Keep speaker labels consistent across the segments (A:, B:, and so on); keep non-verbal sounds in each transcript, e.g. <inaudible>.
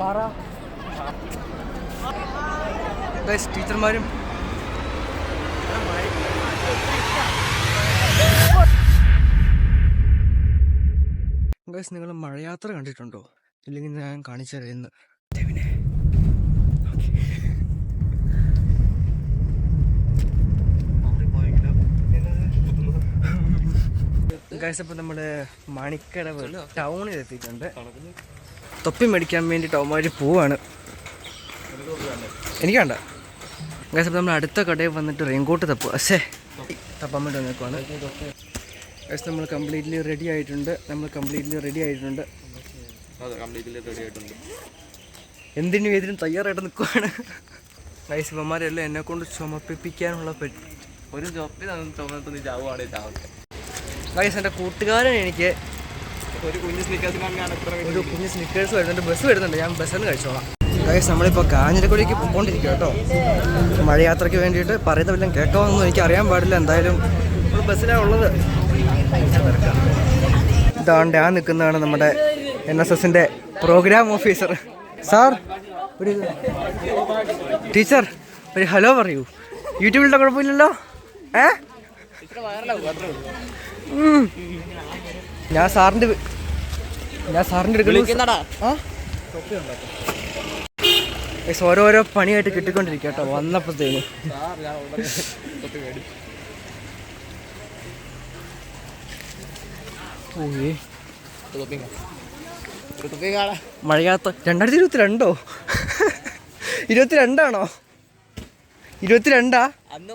A: പാറ. ടീച്ചർമാരും ഗൈസ് നിങ്ങൾ മഴയാത്ര കണ്ടിട്ടുണ്ടോ? ഇല്ലെങ്കിൽ ഞാൻ കാണിച്ചു തരാം ഇന്ന്. ദേവിനെ. ഗൈസ് അപ്പോൾ നമ്മുടെ മണിക്കടവ് ടൗണിൽ എത്തിയിട്ടുണ്ട് തൊപ്പി മേടിക്കാൻ വേണ്ടിയിട്ട് അവന്മാർ പോവാണ്. എനിക്ക് വേണ്ട. ഗൈസ് അപ്പോൾ നമ്മൾ അടുത്ത കടയിൽ വന്നിട്ട് റെയിൻകോട്ട് തപ്പുക അശേ തപ്പാൻ വേണ്ടി വന്നേക്കുവാണ്. ഗൈസ് നമ്മൾ കംപ്ലീറ്റ്ലി റെഡി ആയിട്ടുണ്ട്. നമ്മൾ കംപ്ലീറ്റ്ലി റെഡി ആയിട്ടുണ്ട്. എന്തിനും ഏതിനും തയ്യാറായിട്ട് നിൽക്കുവാണ് ഗൈസ് ഇവന്മാരെല്ലാം എന്നെ കൊണ്ട് ചുമപ്പിപ്പിക്കാനുള്ള പറ്റി
B: ഒരു ചുമപ്പി ചുമന്നിട്ട് നീ ചാവുകയാണെങ്കിൽ ചാവട്ടെ.
A: ഗൈസ് എന്റെ കൂട്ടുകാരൻ എനിക്ക്
B: ഒരു കുഞ്ഞ് സ്നീക്കേഴ്സ്
A: വരുന്നുണ്ട്. ബസ് വരുന്നുണ്ട്. ഞാൻ ബസ്സിൽ നിന്ന് കഴിച്ചോളാം. ഗൈസ് നമ്മളിപ്പോൾ കാഞ്ഞിരക്കുടിക്ക് പോയിക്കൊണ്ടിരിക്കുക കേട്ടോ. മഴയാത്രയ്ക്ക് വേണ്ടിയിട്ട് പറയുന്ന വല്ലതും എന്നും എനിക്ക് അറിയാൻ പാടില്ല. എന്തായാലും നമ്മൾ ബസ്സിലാണ് ഉള്ളത്. ഇതാണ്ട് ആ നിൽക്കുന്നതാണ് നമ്മുടെ എൻ എസ് എസിന്റെ പ്രോഗ്രാം ഓഫീസർ സാർ ഒരു ടീച്ചർ ഒരു ഹലോ പറയൂ. യൂട്യൂബിലുള്ള കുഴപ്പമില്ലല്ലോ? ഏ. ഞാൻ സാറിന്റെ ഞാൻ സാറിന്റെ ഗയ്സ്, ഓരോരോ പണിയായിട്ട് കിട്ടിക്കൊണ്ടിരിക്കുക കേട്ടോ വന്നപ്പോഴത്തേന് മഴയാത്ത രണ്ടായിരത്തി ഇരുപത്തി രണ്ടോ ഇരുപത്തി രണ്ടാണോ ഇരുപത്തി രണ്ടാ
B: അന്ന്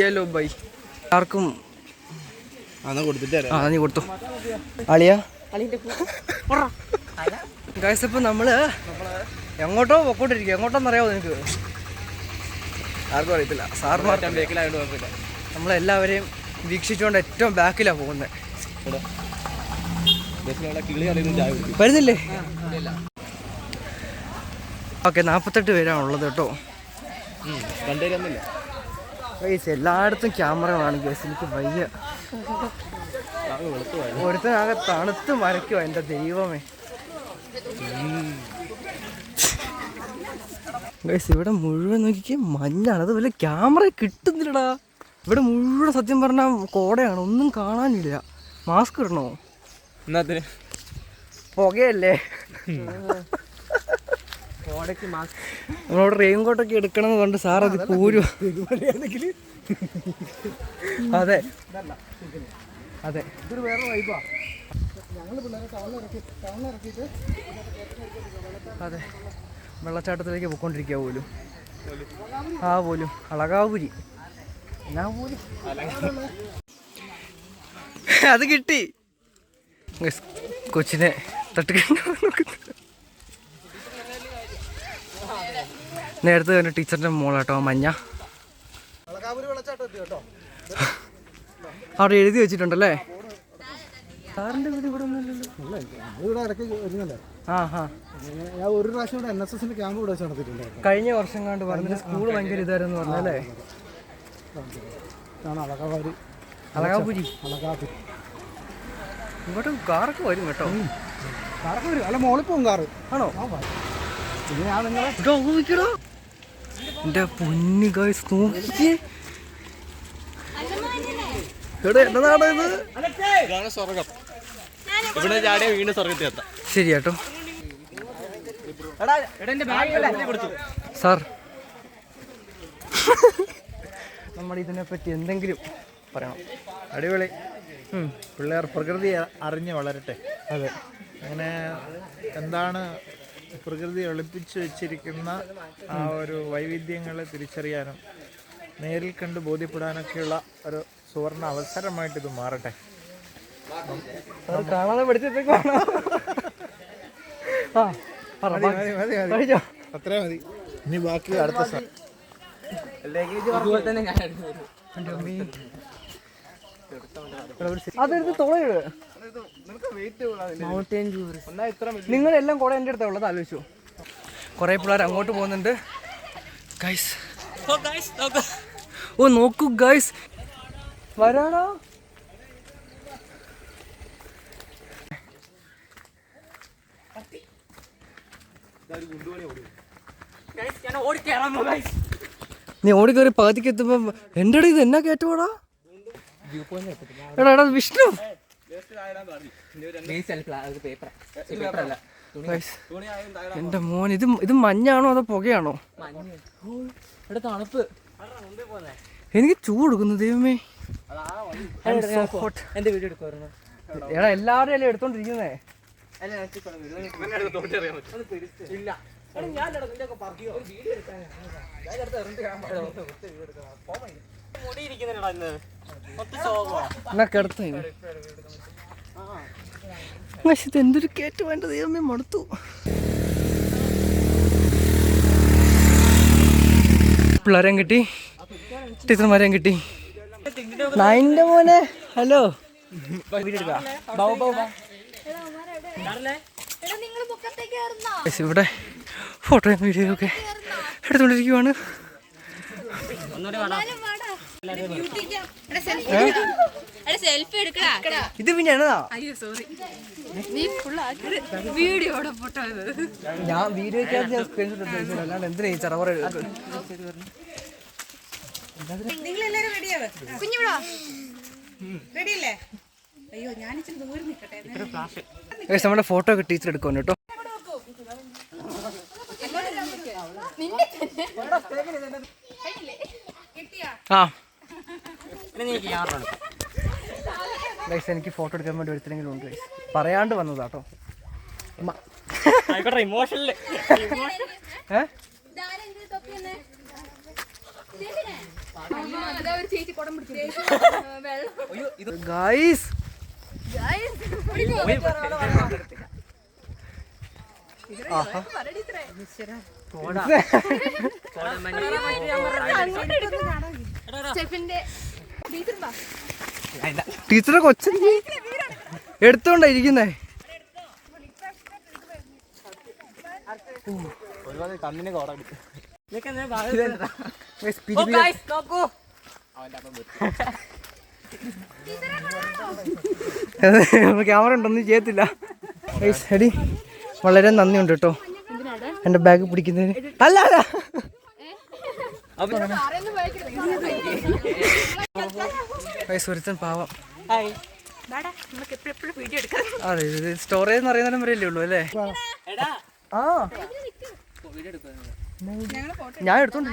A: യെല്ലോ ബൈ ആർക്കും ആ നീ കൊടുത്തു. അളിയാ ഗൈസ് ഇപ്പൊ നമ്മൾ എങ്ങോട്ടോ പൊക്കോണ്ടിരിക്കുക എങ്ങോട്ടോന്നറിയാവോ നിനക്ക്? ആർക്കും അറിയത്തില്ല.
B: സാറിന്
A: നമ്മളെല്ലാവരെയും വീക്ഷിച്ചുകൊണ്ട് ഏറ്റവും ബാക്കിലാണ് പോകുന്നത് വരുന്നില്ലേ? ഓക്കെ നാൽപ്പത്തെട്ട് പേരാണ് ഉള്ളത് കേട്ടോ
B: രണ്ടുപേരൊന്നുമില്ല
A: ഗൈസ് എല്ലായിടത്തും ക്യാമറകളാണ് ഗൈസ് എനിക്ക് വയ്യ. ഒരുത്തനാകെ തണുത്ത് മരയ്ക്കോ എന്റെ ദൈവമേ. ഗൈസ് ഇവിടെ മുഴുവൻ നോക്കിക്ക് മഞ്ഞാണ്. അത് വല്ല ക്യാമറ കിട്ടുന്നില്ലടാ. ഇവിടെ മുഴുവൻ സത്യം പറഞ്ഞാൽ കോടയാണ്. ഒന്നും കാണാനില്ല. മാസ്ക് ഇടണോ?
B: എന്നാ
A: പുകയല്ലേ? നമ്മളവിടെ റെയിൻ കോട്ടൊക്കെ എടുക്കണമെന്ന് കണ്ട് സാർ അത്. പോരും അതെ അതെ. ഇതൊരു വേറെ വൈബാ അതെ. വെള്ളച്ചാട്ടത്തിലേക്ക് പോയിക്കൊണ്ടിരിക്കുക പോലും. ആ പോലും. അളകാപുരി എന്നാ പോലും. അത് കിട്ടി. കൊച്ചിനെ തട്ടിക്കണ്ടു നേരത്തെ തന്നെ ടീച്ചറിന്റെ മോളാട്ടോ മഞ്ഞ. അവിടെ എഴുതി വെച്ചിട്ടുണ്ടല്ലേ? വീട് ഇവിടെ ഒന്നുമില്ലല്ലോ
C: ഇവിടെ ഇടയ്ക്ക് വരുന്നല്ലേ
A: ആ. ഹാ
C: ഞാൻ ഒരു പ്രാവശ്യം ഇവിടെ എൻ എസ് എസിന്റെ ക്യാമ്പ് ഇവിടെ വെച്ച് നടത്തിയിട്ടുണ്ടായിരുന്നു
A: കഴിഞ്ഞ വർഷം കണ്ട് പറഞ്ഞിട്ട് സ്കൂൾ ഭയങ്കര ഇതായിരുന്നു പറഞ്ഞല്ലേ അളകാപുരി?
C: അളകാപുരി.
A: ഇവിടെ കാറൊക്കെ വരും കേട്ടോ.
C: കാറൊക്കെ വരും. അല്ല മോളിൽ പോകും കാറ്.
A: ആണോ?
C: ഞാൻ നിങ്ങളെ
A: എന്റെ പൊന്നു ഗായ്സ് നോക്കിയേ. എന്നതാണോ ഇത്?
B: ഇതാണ് സ്വർഗം. ഇവിടെ ചാടിയ വീണ്ടും സ്വർഗത്തിൽ എത്താം.
A: ശരി കേട്ടോ സാർ. നമ്മൾ ഇതിനെപ്പറ്റി എന്തെങ്കിലും പറയണം.
C: അടിപൊളി. പിള്ളേർ പ്രകൃതി അറിഞ്ഞ് വളരട്ടെ.
A: അതെ.
C: അങ്ങനെ എന്താണ് പ്രകൃതി ഒളിപ്പിച്ചു വെച്ചിരിക്കുന്ന ആ ഒരു വൈവിധ്യങ്ങളെ തിരിച്ചറിയാനും നേരിൽ കണ്ട് ബോധ്യപ്പെടാനൊക്കെയുള്ള ഒരു സുവർണ അവസരമായിട്ട് ഇത് മാറട്ടെ.
A: കാണാതെ
C: അത്രേ മതി. ഇനി ബാക്കി അടുത്ത
A: അതെടുത്ത് തുളയിട്. നിങ്ങളെല്ലാം കൂടെ എന്റെ അടുത്താ ഉള്ളത് ആലോചിച്ചു. കുറേ പിള്ളേർ അങ്ങോട്ട് പോകുന്നുണ്ട്. ഗൈസ് ഓ നോക്കൂ ഗൈസ് വരാണോ നീ ഓടി കയറി പകുതിക്ക് എത്തുമ്പോ എന്റെ ഇത് എന്നാ കേട്ടുപോടാ എടാ എടാ വിഷ്ണു. എന്റെ മോൻ ഇത് ഇത് മഞ്ഞാണോ അതോ പുകയാണോ?
D: തണുപ്പ്.
A: എനിക്ക് ചൂടെടുക്കുന്നു ദൈവമേ. I'm so hot.
D: എന്റെ വീഡിയോ എടുക്കുമായിരുന്നു
A: എടാ എല്ലാവരും അല്ലേ എടുത്തോണ്ടിരിക്കുന്നേ? എന്നാ ഇത് എന്തൊരു കേറ്റ് വേണ്ട ദൈവമേ മടുത്തു. പിള്ളേരെയും കിട്ടി. ടീച്ചർമാരെയും കിട്ടി. നൈന്റെ മോനെ ഹലോ. ഇവിടെ ഫോട്ടോയും വീഡിയോ ഒക്കെ എടുത്തുകൊണ്ടിരിക്കുവാണ്.
E: ഒന്നുകൂടി
A: ഇത് പിന്നെ
E: സോറി നീ ഫോട്ടോ
A: ഞാൻ വീഡിയോ. അല്ലാണ്ട് എന്തിനാ ചറവറ
F: റെഡിയല്ലേ അയ്യോ ഞാൻ നിൽക്കട്ടെ
A: നമ്മുടെ ഫോട്ടോ ഒക്കെ ടീച്ചർ എടുക്കും കേട്ടോ. ആ. ഗൈസ് എനിക്ക് ഫോട്ടോ എടുക്കാൻ വേണ്ടി ഒരുത്തരെങ്കിലും ഉണ്ട് ഗൈസ് പറയാണ്ട് വന്നത് കേട്ടോ
D: ആയിക്കോട്ടെ <laughs>
E: ഇമോഷണൽ
A: ഗൈസ്
E: സ്റ്റെഫിന്റെ
A: ടീച്ചറെ കൊച്ചു എടുത്തോണ്ടാ ഇരിക്കുന്നേ?
B: കണ്ണിന്.
A: ക്യാമറ ഉണ്ടൊന്നും ചെയ്യത്തില്ല. എടി വളരെ നന്ദിയുണ്ട് കേട്ടോ. എന്റെ ബാഗ് പിടിക്കുന്നതിന്. അല്ല അല്ല. ഒരുത്തൻ പാവം. അതെ ഇത് സ്റ്റോറേജ് എന്ന് പറയുന്നതിനും വരെയല്ലേ ഉള്ളൂ അല്ലേ? ആ. ഞാൻ എടുത്തോണ്ട്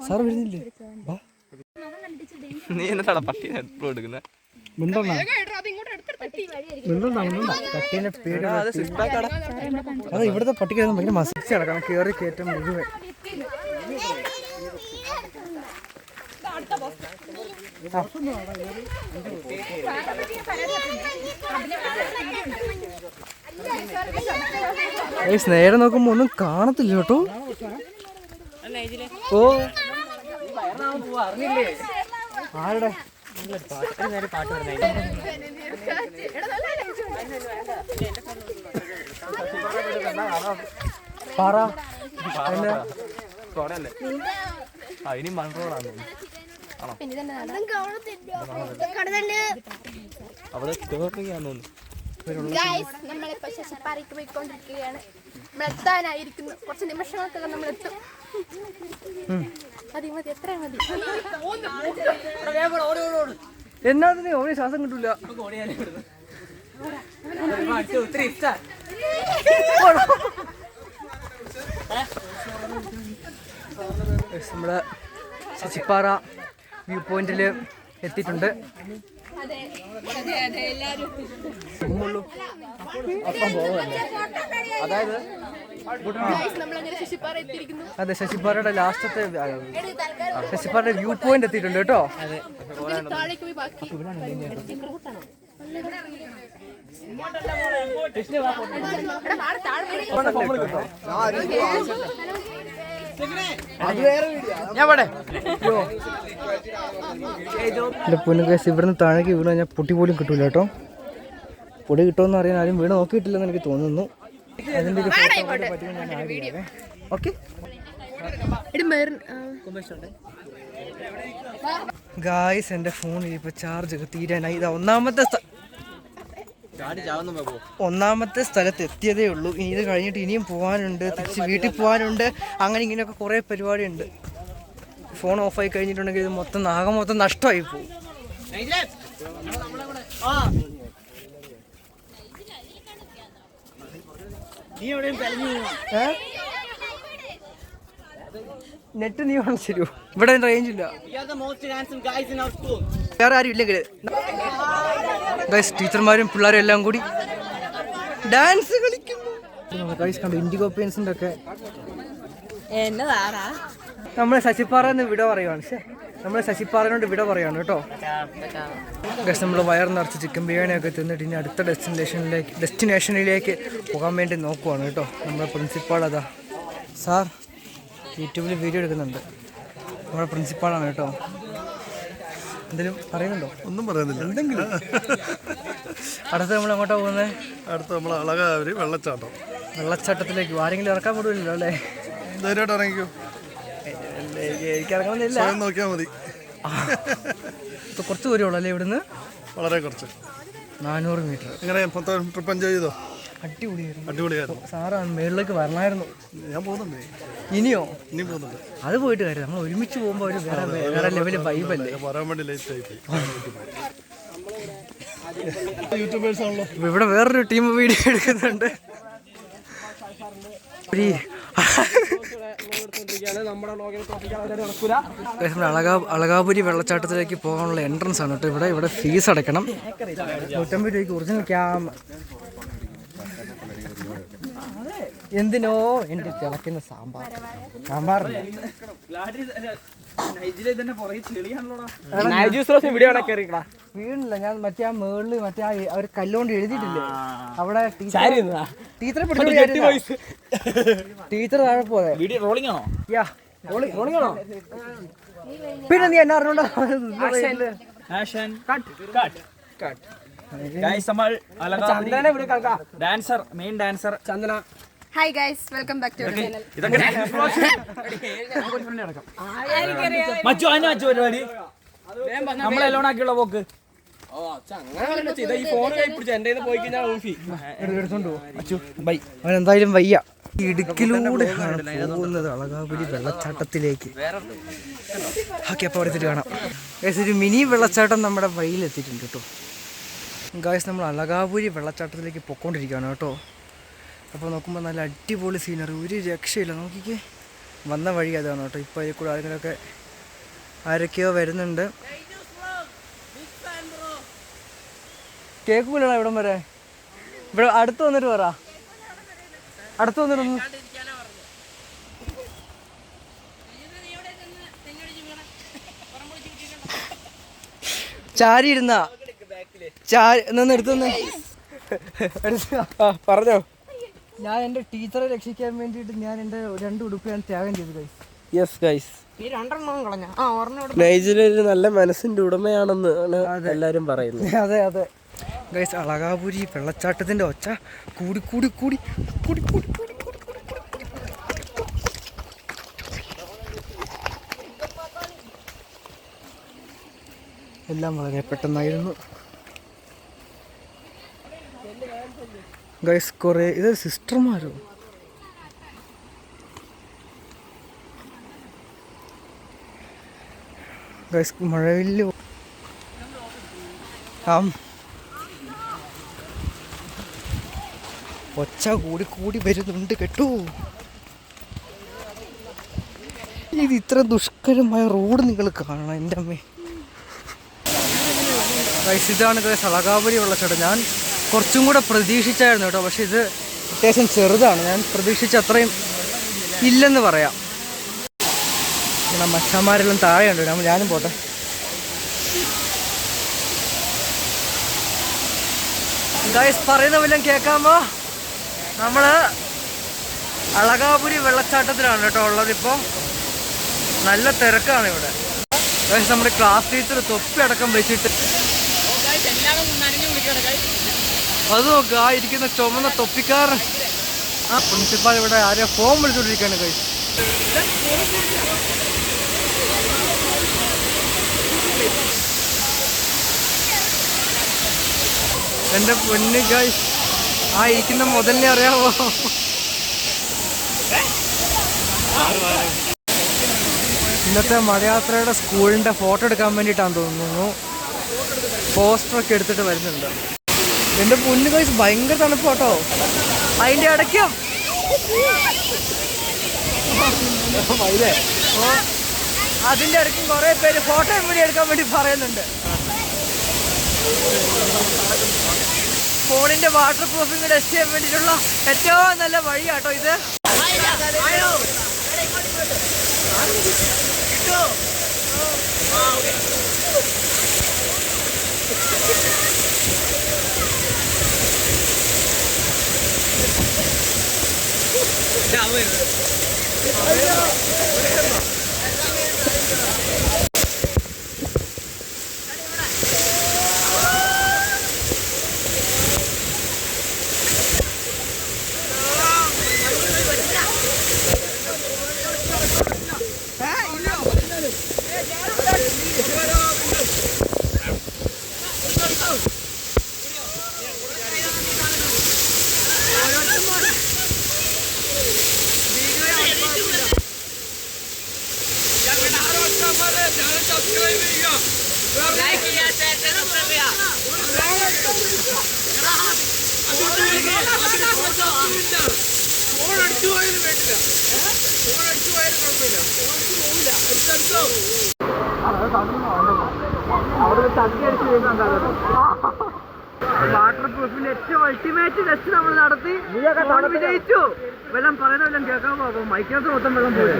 A: സാർ വരുന്നില്ലേ? വാ.
B: നീ എന്നിട്ടാണ് പട്ടീനെ എപ്പോഴും എടുക്കുന്നത്
A: മിണ്ടണ്ട.
E: അത്
A: ഇവിടുത്തെ പട്ടിക്കായിരുന്നു ഭയങ്കര മസിച്ച് കിടക്കണം കയറി കയറ്റം മുഴുവൻ. സ്നേഹം നേരെ നോക്കുമ്പോ ഒന്നും കാണത്തില്ല കേട്ടോ. ഓ. ആരുടെ? പറ. എന്നാ?
B: കോടയല്ലേ ആ ഇനി മൺറോഡാണ് അവിടെ കേറിയാന്ന് തോന്നുന്നു.
E: ഗൈസ് നമ്മളിപ്പോ ശശിപ്പാറയ്ക്ക് പോയിക്കൊണ്ടിരിക്കുകയാണ്. നമ്മളെത്താനായിരിക്കുന്നു കുറച്ച് നിമിഷങ്ങൾക്കകം നമ്മൾ എത്തും മതി മതി എത്ര മതി.
A: എന്നാ നീ ഓടി ശ്വാസം കിട്ടൂല. Guys, നമ്മൾ ശശിപ്പാറ വ്യൂ പോയിന്റിൽ എത്തിയിട്ടുണ്ട്.
E: എത്തിയിരിക്കുന്നു.
A: അതെ ശശിപ്പാറയുടെ ലാസ്റ്റത്തെ ശശിപ്പാറയുടെ വ്യൂ പോയിന്റ് എത്തിയിട്ടുണ്ട് കേട്ടോ.
E: ഇതിന് താഴേക്ക് പോയി ബാക്കി എടാ, വാടാ, താഴെ പോയി.
A: എന്റെ പൊന്നു കേസ് ഇവിടുന്ന് താഴേക്ക് വീണ് കഴിഞ്ഞാൽ പൊട്ടി പോലും കിട്ടൂല കേട്ടോ. പൊടി കിട്ടുമെന്ന് അറിയാൻ ആരും വീണ് നോക്കിയിട്ടില്ലെന്ന് എനിക്ക് തോന്നുന്നു. അതിന്റെ ഒരു ഓക്കെ. ഗായ്സ് എന്റെ ഫോണിൽ ഇപ്പോൾ ചാർജ് ഒക്കെ തീരാനായി. ഇതാ ഒന്നാമത്തെ ഒന്നാമത്തെ സ്ഥലത്ത് എത്തിയതേ ഉള്ളൂ. ഇനി ഇത് കഴിഞ്ഞിട്ട് ഇനിയും പോകാനുണ്ട് തിരിച്ച് വീട്ടിൽ പോകാനുണ്ട് അങ്ങനെ ഇങ്ങനെയൊക്കെ കുറേ പരിപാടിയുണ്ട്. ഫോൺ ഓഫ് ആയി കഴിഞ്ഞിട്ടുണ്ടെങ്കിൽ ഇത് മൊത്തം ആകെ മൊത്തം നഷ്ടമായി പോകും? നെറ്റ് നീ വേണം ശരി ഇവിടെ റേഞ്ച് ഇല്ല. വേറെ ആരും ഇല്ലെങ്കിൽ. ഗൈസ് ടീച്ചർമാരും പിള്ളേരും എല്ലാം കൂടി ഡാൻസ് കളിക്കുന്നു. ഗൈസ് കണ്ടു ഇൻഡിഗോ പെയിൻസിന്റെ ഒക്കെ നമ്മളെ ശശിപ്പാറന്ന് വിട പറയുവാണ്. പക്ഷേ നമ്മളെ ശശിപ്പാറനോട് വിട പറയാണ് കേട്ടോ. ഗസ് നമ്മൾ വയർ നിറച്ച് ചിക്കൻ ബിരിയാണി ഒക്കെ തിന്നിട്ട് ഇനി അടുത്ത ഡെസ്റ്റിനേഷനിലേക്ക് ഡെസ്റ്റിനേഷനിലേക്ക് പോകാൻ വേണ്ടി നോക്കുവാണ് കേട്ടോ. നമ്മുടെ പ്രിൻസിപ്പാൾ അതാ. സാർ യൂട്യൂബിൽ വീഡിയോ എടുക്കുന്നുണ്ട്. നമ്മുടെ പ്രിൻസിപ്പാളാണ് കേട്ടോ. എന്തെങ്കിലും പറയുന്നുണ്ടോ?
C: ഒന്നും പറയുന്നില്ല.
A: എന്തെങ്കിലും? അടുത്ത് നമ്മൾ എങ്ങോട്ടാ പോകുന്നത്
C: അടുത്ത നമ്മൾ അളകാവരി വെള്ളച്ചാട്ടം.
A: വെള്ളച്ചാട്ടത്തിലേക്ക് ആരെങ്കിലും ഇറക്കാൻ പറ്റില്ലല്ലോ അല്ലേ?
C: ധൈര്യമായിട്ട് ഇറങ്ങിക്കോ.
A: എനിക്ക് ഇറങ്ങണമെന്നില്ല
C: നോക്കിയാൽ മതി.
A: കുറച്ച് ദൂരമുള്ളൂ അല്ലേ ഇവിടുന്ന്?
C: വളരെ കുറച്ച്.
A: നാനൂറ് മീറ്റർ.
C: എങ്ങനെ മൊത്തം ട്രിപ്പ് എൻജോയ് ചെയ്തോ?
A: അടിപൊളിയായിരുന്നു.
C: അടിപൊളിയായിരുന്നു.
A: സാറാ മേളിലേക്ക് വരണമായിരുന്നു.
C: ഞാൻ പോകുന്നുണ്ട്.
A: ഇനിയോ?
C: ഇനി പോകുന്നുണ്ട്.
A: അത് പോയിട്ട് കാര്യം നമ്മൾ ഒരുമിച്ച് പോകുമ്പോൾ ഒരു വേറെ വേറെ ലെവൽ വൈബല്ലേ
C: ഞാൻ പറയാൻ വേണ്ടി ലേറ്റ് ആയി പോയി. യൂട്യൂബേഴ്സ് ആണല്ലോ
A: ഇവിടെ വേറൊരു ടീം വീഡിയോ എടുക്കുന്നുണ്ട്. അളകാപുരി വെള്ളച്ചാട്ടത്തിലേക്ക് പോകാനുള്ള എൻട്രൻസ് ആണ് കേട്ടോ ഇവിടെ. ഇവിടെ ഫീസ് അടയ്ക്കണം. നൂറ്റമ്പത് രൂപയ്ക്ക് ഒറിജിനൽ ക്യാം എന്തിനോ എന്റെ തിളക്കുന്ന സാമ്പാർ. സാമ്പാർ വീണില്ല ഞാൻ മറ്റേ ആ മേളിൽ മറ്റേ ആ അവർ കല്ലുകൊണ്ട് എഴുതിയിട്ടില്ലേ? അവിടെ ടീച്ചറെ ടീച്ചർ താഴെ പോയെ
B: ആണോ?
A: പിന്നെ നീ എന്നാ അറിഞ്ഞോണ്ടാ?
B: Dancer main dancer Chandana
E: hi guys welcome back to channel
B: ഇതൊക്കെ മച്ചു അതിന് മച്ചു പരിപാടി നമ്മളെല്ലോണം ആക്കിയുള്ള പോക്ക്
A: ബൈ അവൻ എന്തായാലും വയ്യ ഇടുക്കിലൂടെ പോകുന്നത് അളകാപുരി വെള്ളച്ചാട്ടത്തിലേക്ക്. ഓക്കെ അപ്പോൾ അവിടെ കാണാം. ഗൈസ് ഒരു മിനി വെള്ളച്ചാട്ടം നമ്മുടെ വഴിയിലെത്തിയിട്ടുണ്ട് കേട്ടോ. ഗായ്സ് നമ്മൾ അലകാപുരി വെള്ളച്ചാട്ടത്തിലേക്ക് പൊക്കോണ്ടിരിക്കുകയാണ് കേട്ടോ. അപ്പോൾ നോക്കുമ്പോൾ നല്ല അടിപൊളി സീനറി ഒരു രക്ഷയില്ല. നോക്കിക്ക് വന്ന വഴി അതാണ് കേട്ടോ. ഇപ്പോൾ അതിൽ കൂടെ ആരെങ്കിലുമൊക്കെ ആരൊക്കെയോ വരുന്നുണ്ട്. കേൾക്കൂലടാ ഇവിടം വരെ. ഇവിടെ അടുത്ത് വന്നിട്ട് പറ. അടുത്ത് വന്നിട്ട് ചാരി ഇരുന്നാ പറഞ്ഞോ ഞാൻ എന്റെ ടീച്ചറെ രക്ഷിക്കാൻ വേണ്ടിട്ട് ഞാൻ എന്റെ രണ്ട് ഉടുപ്പ് ഞാൻ ത്യാഗം ചെയ്തു
D: ഒരു നല്ല മനസ്സിന്റെ ഉടമയാണെന്ന് എല്ലാരും പറയുന്നത്
A: അതെ അതെ ഗൈസ് അളകാപുരി വെള്ളച്ചാട്ടത്തിന്റെ ഒച്ച കൂടി കൂടി കൂടി കൂടി കൂടി കൂടി എല്ലാം വളരെ പെട്ടെന്നായിരുന്നു ഗൈസ് കുറേ ഇത് സിസ്റ്റർമാരോ ഗൈസ് മഴവില്ല ആം. ഒച്ച കൂടി കൂടി വരുന്നുണ്ട് കേട്ടോ. ഇത് ഇത്ര ദുഷ്കരമായ റോഡ് നിങ്ങൾ കാണണം എന്റെ അമ്മേ. ഗൈസ് ഇതാണ് ഗൈസ് അളകാപുരി വെള്ളച്ചാട്ടം ഞാൻ കുറച്ചും കൂടെ പ്രതീക്ഷിച്ചായിരുന്നു കേട്ടോ. പക്ഷെ ഇത് അത്യാവശ്യം ചെറുതാണ്. ഞാൻ പ്രതീക്ഷിച്ച അത്രയും ഇല്ലെന്ന് പറയാം. നമ്മുടെ മച്ചന്മാരെല്ലാം താഴെയുണ്ട് നമ്മൾ ഞാനും പോട്ടെ. ഗൈസ് പറയുന്ന വല്ലതും കേൾക്കാമോ? നമ്മൾ അളകാപുരി വെള്ളച്ചാട്ടത്തിലാണ് കേട്ടോ ഉള്ളത് ഇപ്പോൾ നല്ല തിരക്കാണ് ഇവിടെ. നമ്മുടെ ക്ലാസ് ടീച്ചർ തൊപ്പി അടക്കം വെച്ചിട്ട് അത് നോക്ക് ആ ഇരിക്കുന്ന ചുമന്ന തൊപ്പിക്കാരൻ. ആ പ്രിൻസിപ്പാൾ ഇവിടെ ആരെയോ ഫോം വിളിച്ചോണ്ടിരിക്കുകയാണ് കൈ എന്റെ പൊന്ന് ഗൈസ് ആ ഇരിക്കുന്ന മുതലിനെ അറിയാമോ ഇന്നത്തെ മഴയാത്രയുടെ സ്കൂളിന്റെ ഫോട്ടോ എടുക്കാൻ വേണ്ടിയിട്ടാണ് തോന്നുന്നു. പോസ്റ്ററൊക്കെ എടുത്തിട്ട് വരുന്നുണ്ട്. എന്റെ പൊന്ന് കൈസ് ഭയങ്കര തണുപ്പോട്ടോ. അതിന്റെ ഇടയ്ക്കും ഓ, അതിന്റെ ഇടയ്ക്കും കുറെ പേര് ഫോട്ടോ വീഡിയോ എടുക്കാൻ വേണ്ടി പറയുന്നുണ്ട്. ഫോണിന്റെ വാട്ടർ പ്രൂഫിംഗ് ടെസ്റ്റ് ചെയ്യാൻ വേണ്ടിയിട്ടുള്ള ഏറ്റവും നല്ല വഴിയാട്ടോ ഇത്. വാട്ടർ പ്രൂഫിന്റെ ഏറ്റവും അൾട്ടിമേറ്റ് ടെസ്റ്റ് നമ്മൾ നടത്തി ഫോൺ വിജയിച്ചു വെള്ളം പറയുന്ന വെള്ളം കേൾക്കാൻ പോകും മൈക്കിനകത്ത് മൊത്തം വെള്ളം പോയി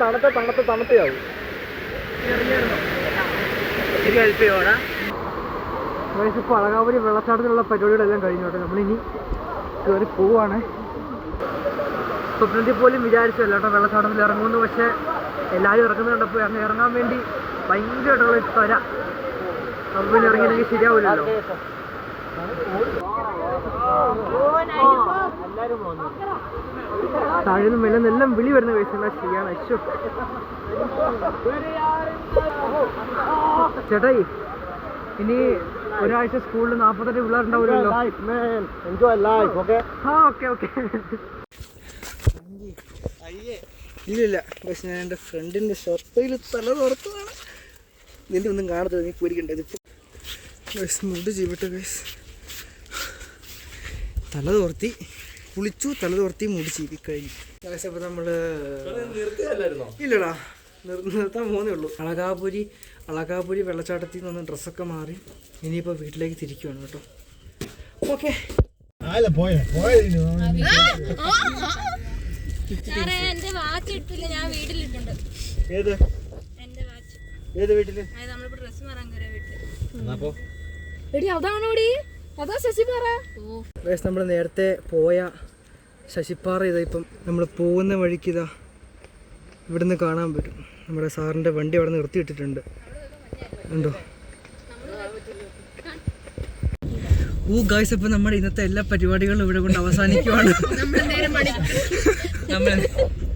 C: തണുത്ത തണുത്ത തണുത്തയാവും
A: ഇപ്പോൾ അളകാപുരി വെള്ളച്ചാട്ടത്തിലുള്ള പരിപാടികളെല്ലാം കഴിഞ്ഞു കേട്ടോ. നമ്മളിനി കയറി പോവാണ്. സ്വപ്നത്തിൽ പോലും വിചാരിച്ചല്ല കേട്ടോ വെള്ളച്ചാട്ടത്തിൽ ഇറങ്ങുമെന്ന്. പക്ഷേ എല്ലാവരും ഇറങ്ങുന്നത് കണ്ടപ്പോൾ അങ്ങ് ഇറങ്ങാൻ വേണ്ടി ഭയങ്കരമായിട്ടുള്ള തര അപ്പം പിന്നെ ഇറങ്ങിയില്ലെങ്കിൽ ശരിയാവില്ലല്ലോ. താഴെ നിന്നും എല്ലാം വിളി വരുന്ന കേസ് ചെയ്യാൻ? അശ്വ ചേട്ടായി ഇനി ഒരാഴ്ച സ്കൂളിൽ നാൽപ്പത്തെട്ട് പിള്ളേരുണ്ടാവുമല്ലോ.
C: എൻജോയ് ലൈഫ് ഓക്കെ
A: ആ ഓക്കെ ഓക്കെ. ഇല്ലില്ല പക്ഷെ ഞാൻ എന്റെ ഫ്രണ്ടിന്റെ ഷർട്ടയിൽ തല തുറത്തതാണ് നിന്റെ ഒന്നും കാണത്തില്ല നീ പേടിക്കണ്ട ഗൈസ് മുണ്ട് ചെയ്യട്ടെ ഗൈസ് തല തോർത്തി കുളിച്ചു തല തോർത്തി മുടി ചെയ്തി കഴിഞ്ഞു. ഗൈസ് അപ്പോൾ നമ്മൾ ഇല്ലടാ നിർ- നിർത്താൻ പോകുന്നേ ഉള്ളൂ. അളകാപുരി അളകാപുരി വെള്ളച്ചാട്ടത്തിൽ നിന്ന് ഡ്രസ്സൊക്കെ മാറി ഇനിയിപ്പോൾ വീട്ടിലേക്ക് തിരിക്കുവാണ് കേട്ടോ. ഓക്കെ.
E: സാറേ എന്റെ വാച്ച് ഇട്ടില്ല ഞാൻ വീട്ടിലിട്ടുണ്ട്.
C: ഏത്? ഏത്
E: വീട്ടിൽ? അതാണോടി അതാ ശശിപാറ
A: നമ്മൾ നേരത്തെ പോയ ശശിപ്പാറ ഇതാ ഇപ്പം നമ്മൾ പോകുന്ന വഴിക്ക് ഇതാ ഇവിടുന്ന് കാണാൻ പറ്റും. നമ്മുടെ സാറിന്റെ വണ്ടി അവിടെ നിർത്തിയിട്ടിട്ടുണ്ട്. ഉണ്ടോ? ഓ ഗായ്സ് ഇപ്പൊ നമ്മുടെ ഇന്നത്തെ എല്ലാ പരിപാടികളും ഇവിടെ കൊണ്ട് അവസാനിക്കുവാണ്. നമ്മൾ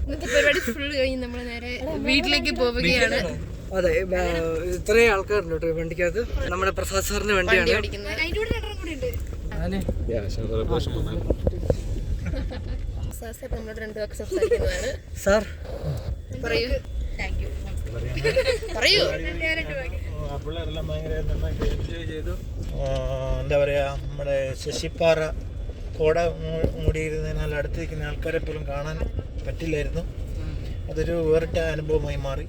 E: ഇന്നത്തെ പരിപാടി ഫുൾ കഴിഞ്ഞ് നമ്മൾ നേരെ വീട്ടിലേക്ക് പോവുകയാണ്.
A: അതെ ഇത്രയും ആൾക്കാരുണ്ട് കേട്ടോ വണ്ടിക്കകത്ത്. നമ്മുടെ പ്രസാദ് സാറിന്റെ വണ്ടിയാണ്.
E: സാർ പറയൂ സാർ നമ്മളോട് രണ്ടു വാക്ക് സംസാരിക്കുന്നതാണ്
A: സാർ
E: പറയൂ.
G: എന്താ പറയാ നമ്മുടെ ശശിപ്പാറ കോട മൂടിയിരുന്നതിനാൽ അടുത്തിരിക്കുന്ന ആൾക്കാരെ പോലും കാണാൻ പറ്റില്ലായിരുന്നു. അതൊരു വേറിട്ട അനുഭവമായി മാറി.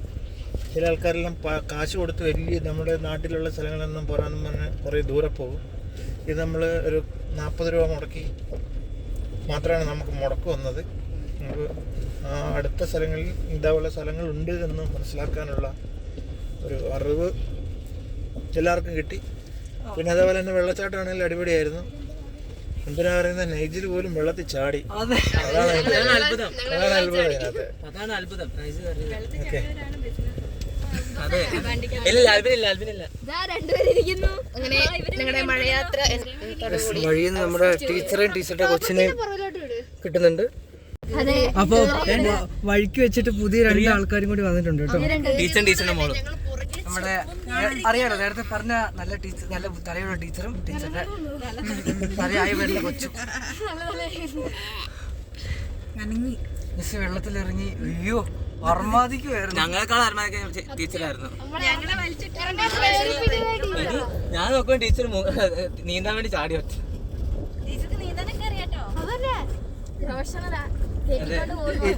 G: ചില ആൾക്കാരെല്ലാം കാശ് കൊടുത്ത് വലിയ നമ്മുടെ നാട്ടിലുള്ള സ്ഥലങ്ങളൊന്നും പോരാന്ന് പറഞ്ഞ് കുറേ ദൂരെ പോകും. ഇത് നമ്മൾ ഒരു നാൽപ്പത് രൂപ മുടക്കി മാത്രമാണ് നമുക്ക് മുടക്ക് വന്നത്. നമുക്ക് അടുത്ത സ്ഥലങ്ങളിൽ ഇതേപോലെ സ്ഥലങ്ങളുണ്ട് എന്ന് മനസ്സിലാക്കാനുള്ള ഒരു അറിവ് എല്ലാവർക്കും കിട്ടി പിന്നെ അതേപോലെ തന്നെ വെള്ളച്ചാട്ടമാണെങ്കിൽ അടിപൊളിയായിരുന്നു എന്തിനാ പറയുന്ന നൈജിൽ പോലും വെള്ളത്തിൽ ചാടി
A: അതെ
G: അതാണ് അത്ഭുതം അതാണ് അത്ഭുതം ഇതിനകത്ത്
D: അതാണ് അത്ഭുതം
G: ഓക്കെ
A: വഴിയിൽ നമ്മുടെ ടീച്ചറേയും ടീച്ചറുടെ കൊച്ചിനെയും കിട്ടുന്നുണ്ട് അപ്പൊ വഴിക്ക് വെച്ചിട്ട് പുതിയ രണ്ട് ആൾക്കാരും കൂടി വന്നിട്ടുണ്ട് കേട്ടോ.
B: ടീച്ചർ ടീച്ചറിന്റെ മോൾ.
A: നമ്മുടെ അറിയാലോ നേരത്തെ പറഞ്ഞ നല്ല ടീച്ചർ നല്ല തലയുള്ള ടീച്ചറും ടീച്ചറുടെ തലയായി വരുന്ന കൊച്ചു. മിസ് വെള്ളത്തിലിറങ്ങി. അയ്യോ അർമാദിക്കുമായിരുന്നു
B: ഞങ്ങളെക്കാൾ അരമാക്കിയ ടീച്ചറായിരുന്നു. ഞാൻ നോക്കുമ്പോൾ ടീച്ചർ നീന്താൻ വേണ്ടി ചാടി വെച്ചു
E: അതല്ലേ? പ്രൊഫഷണലാ.
A: ഏ,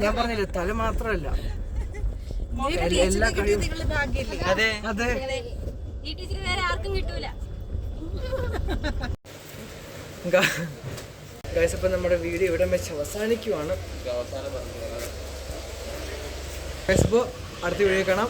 A: ഞാൻ പറഞ്ഞില്ല തല മാത്രമല്ല. എല്ലാ കഴിവും
B: അതെ.
A: അതെ.
E: ഈ ടീച്ചർ വേറെ ആർക്കും കിട്ടൂല.
A: ഗൈസ് അപ്പം നമ്മുടെ വീഡിയോ ഇവിടെ വെച്ച് അവസാനിക്കുവാണ്. ഗൈസ് അടുത്ത വീഡിയോ കാണാം.